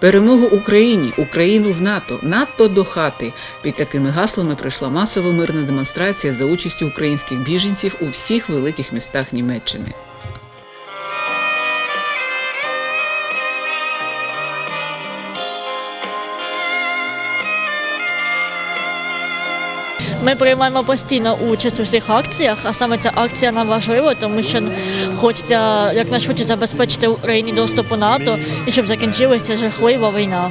Перемогу Україні, Україну в НАТО, НАТО до хати. Під такими гаслами пройшла масова мирна демонстрація за участю українських біженців у всіх великих містах Німеччини. Ми приймаємо постійно участь у всіх акціях, а саме ця акція нам важлива, тому що хочеться якнайшвидше забезпечити Україні доступ у НАТО і щоб закінчилася жахлива війна.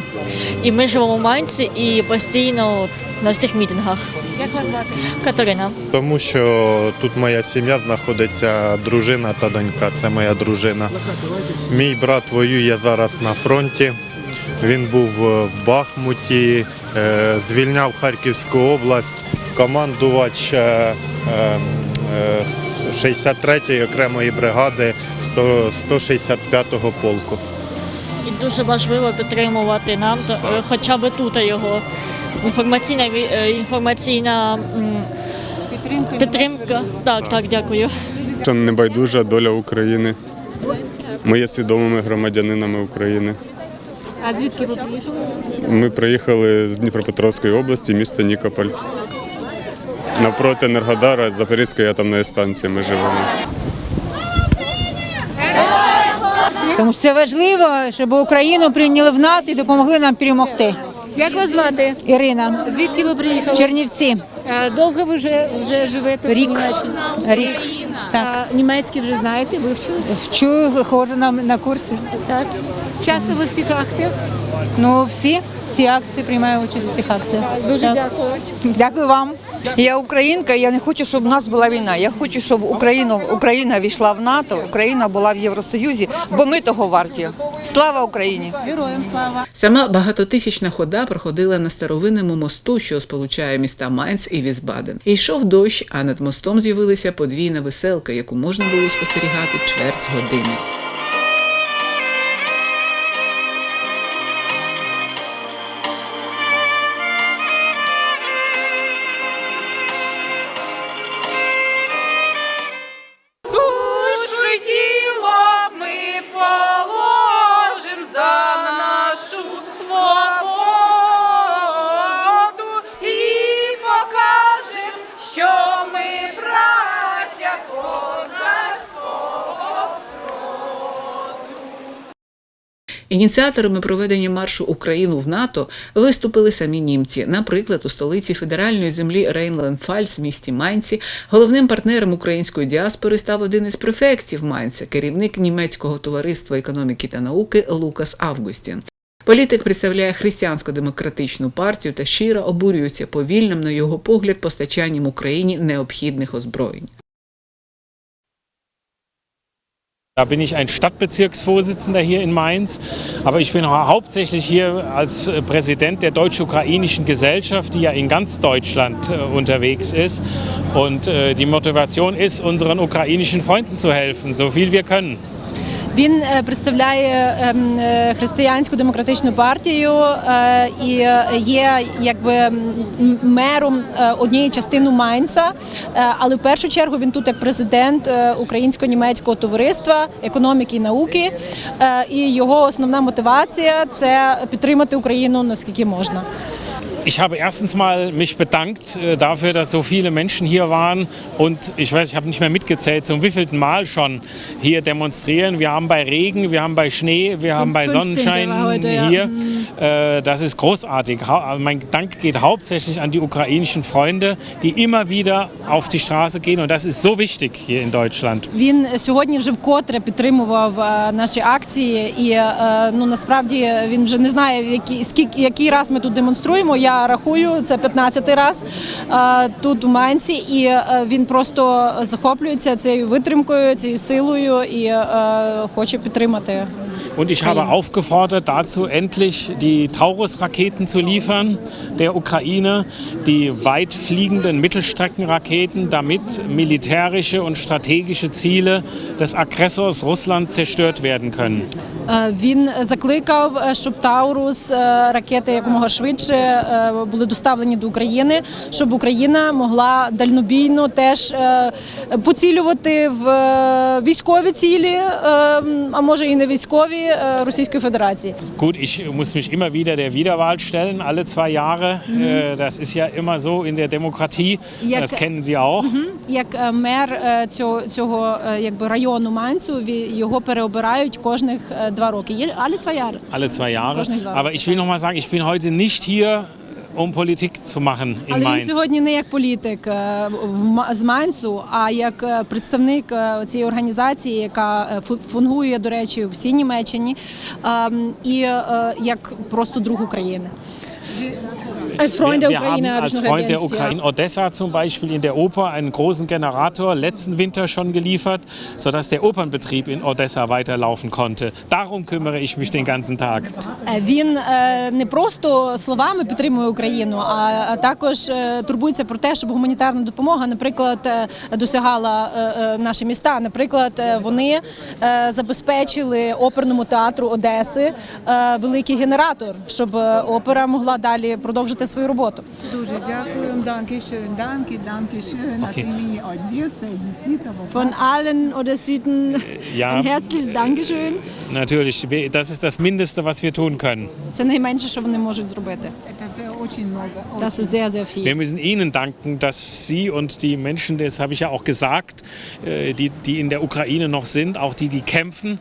І ми живемо в Майнці і постійно на всіх мітингах. Як вас звати? Катерина. Тому що тут моя сім'я знаходиться, дружина та донька. Це моя дружина. Мій брат воює зараз на фронті. Він був е, в Бахмуті, е, звільняв Харківську область, командувач е, е, е, з 63-ї окремої бригади 165-го полку. І дуже важливо підтримувати нам, е, хоча б тут його. Інформаційна е, інформаційна Підтримка. підтримка. Так, так, дякую. Що небайдужа доля України. Ми є свідомими громадянинами України. А звідки ви приїхали? Ми приїхали з Дніпропетровської області, міста Нікополь. Навпроти Енергодара, Запорізької атомної станції ми живемо. Тому що це важливо, щоб Україну прийняли в НАТО і допомогли нам перемогти. Як вас звати? Ірина, Звідки ви приїхали? Чернівці, Е, Довго ви вже, вже живете Рік. в Німеччині? рік. Так, А німецький вже знаєте, вивчили? вчу, ходжу на, на курси. Так. Часто ви в цих акціях? Ну, всі, всі акції приймаю участь у всіх акціях. Дуже Так. дякую. Дякую вам. Я українка, я не хочу, щоб у нас була війна. Я хочу, щоб Україну, Україна війшла в НАТО, Україна була в Євросоюзі, бо ми того варті. Слава Україні! Героям слава. Сама багатотисячна хода проходила на старовинному мосту, що сполучає міста Майнц і Вісбаден. І йшов дощ, а над мостом з'явилася подвійна веселка, яку можна було спостерігати чверть години. Ініціаторами проведення маршу Україну в НАТО виступили самі німці. Наприклад, у столиці федеральної землі Рейнланд-Фальц, місті Майнці, головним партнером української діаспори став один із префектів Майнця, керівник німецького товариства економіки та науки Лукас Августін. Політик представляє християнсько-демократичну партію та щиро обурюється повільним, на його погляд, постачанням Україні необхідних озброєнь. Da bin ich ein Stadtbezirksvorsitzender hier in Mainz, aber ich bin hau- hauptsächlich hier als äh, Präsident der Deutsch-Ukrainischen Gesellschaft, die ja in ganz Deutschland äh, unterwegs ist. Und äh, die Motivation ist, unseren ukrainischen Freunden zu helfen, so viel wir können. Він е, представляє ем, е, християнську демократичну партію е, і є якби мером однієї частини Майнца. Але в першу чергу він тут як президент українсько-німецького товариства економіки і науки. І його основна мотивація це підтримати Україну наскільки можна. Ich habe erstens mal mich bedankt äh, dafür, dass so viele Menschen hier waren und ich weiß, ich habe nicht mehr mitgezählt, zum wievielten Mal schon hier demonstrieren. Wir haben bei Regen, wir haben bei Schnee, wir haben bei 15. Sonnenschein war heute, ja. hier. Äh, Das ist großartig. Hau- also Mein Dank geht hauptsächlich an die ukrainischen Freunde, die immer wieder auf die Straße gehen und das ist so wichtig hier in Deutschland. Він сьогодні вже вкотре підтримував е, наші акції, і е, ну насправді він вже не знає, в який скільки який раз ми тут демонструємо. Я рахую це 15-й раз тут у Манці, і е, він просто захоплюється цією витримкою, цією силою і е, хоче підтримати. Und ich habe aufgefordert, dazu endlich die Taurus-Raketen zu liefern, der Ukraine, die weit fliegenden Mittelstreckenraketen, damit militärische und strategische Ziele des Aggressors Russland zerstört werden können. Е, Він закликав, е, щоб Таурус е, ракети якомога швидше е, були доставлені до України, щоб Україна могла дальнобійно теж е, поцілювати в е, військові цілі, е, а може і не військові. основі е, Російської Федерації. Gut, ich muss mich immer wieder der Wiederwahl stellen, alle zwei Jahre. Äh, Das ist ja immer so in der Demokratie. Ja, Das ke- kennen Sie auch. Як е, мер е, цього, цього е, якби району Майнцу, ві- його переобирають кожних е, два роки. Є але своя. Alle zwei Jahre. Кожних два Aber ich will noch mal sagen, ich bin heute nicht hier, um Politik zu machen in Але він сьогодні не як політик е, в Ма- з Майнцу, а як е, представник е, цієї організації, яка е, фу- фунгує, до речі, в всій Німеччині, ем, і е, як просто друг України. Als Freund der wir, wir haben Ukraine habe ich als Freund der ergänzt, ja. Odessa zum Beispiel in der Oper einen großen Generator letzten Winter schon geliefert, sodass der Opernbetrieb in Odessa weiterlaufen konnte. Darum kümmere ich mich den ganzen Tag. Е, Він е, не просто словами підтримує Україну, а також е, турбується про те, щоб гуманітарна допомога, наприклад, е, досягала е, е, наші міста. Наприклад, е, вони е, забезпечили оперному театру Одеси е, великий генератор, щоб е, опера могла далі продовжити свою роботу. Дуже дякую. Dankeschön, danke, dankeschön. Okay. От імені Одеси, Одеситів. Von allen Odessiten Ja, ein herzliches Dankeschön. natürlich. wir- Das ist das Mindeste, was wir tun können. Це найменше, що вони можуть зробити. Це дуже много. Das ist sehr, sehr viel. Wir müssen Ihnen danken, dass Sie und die Menschen, das habe ich ja auch gesagt, äh, die, die in der Ukraine noch sind, auch die, die kämpfen,